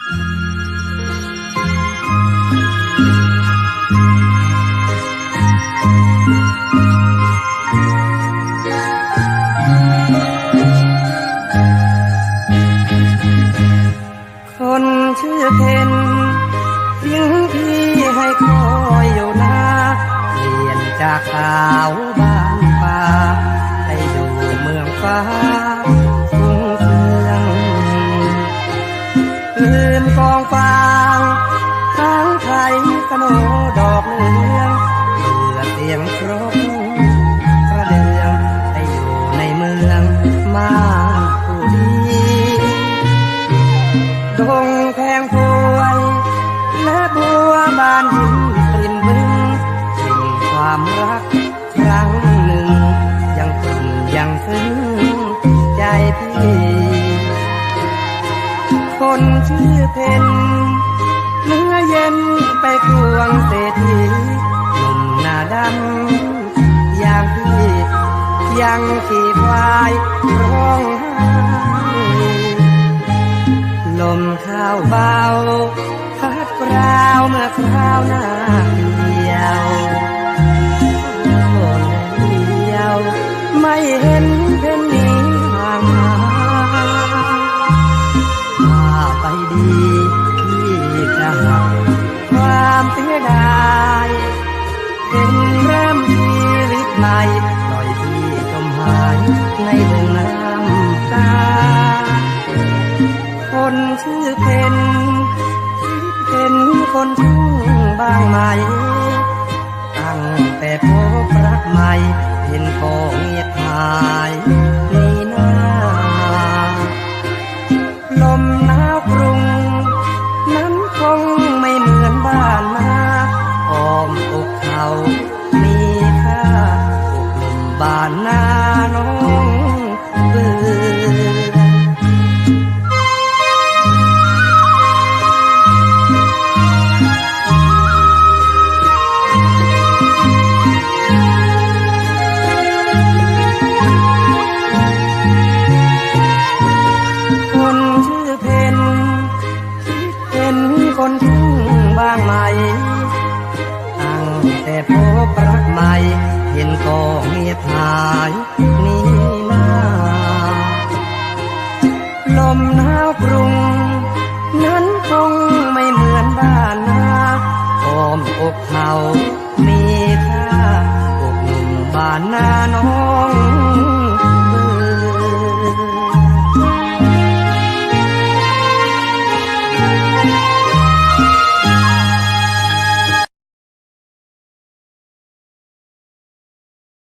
คนชื่อเพนทิ้งพี่ให้คอยอยู่นาเปลี่ยนจากสาวบานป่าให้ดูเมืองฟ้า องฟางค้างไทยสโนดอกเลืองเบื่อเสียงครกกระเดืองให้อยู่ในเมืองมาผู้ดีดงแพงพวยและบัวบานหินกลิ่นบึงสิ่งความรักครั้งหนึ่ง ยังตึงยังซึ้งใจพี่ นชื่อเพนเนื้อเย็นไปควงเศรษฐีหนุ่มหน้าดำอย่างพี่ยังขี่ควายร้องไห้ลมข้าวเบาพัดกราวเมื่อคราวหน้า ในดงน้ำตา คนชื่อเพนเป็นคนทุ่งบางไหม ตั้งแต่พบรักใหม่เห็นก็เงียบหายนี่นาลมหนาวกรุง นั้นคงไม่เหมือนบ้านนาอ้อมอกเขา มีค่าอกหนุ่มบ้านนา พบรักใหม่ เห็นก็เงียบหา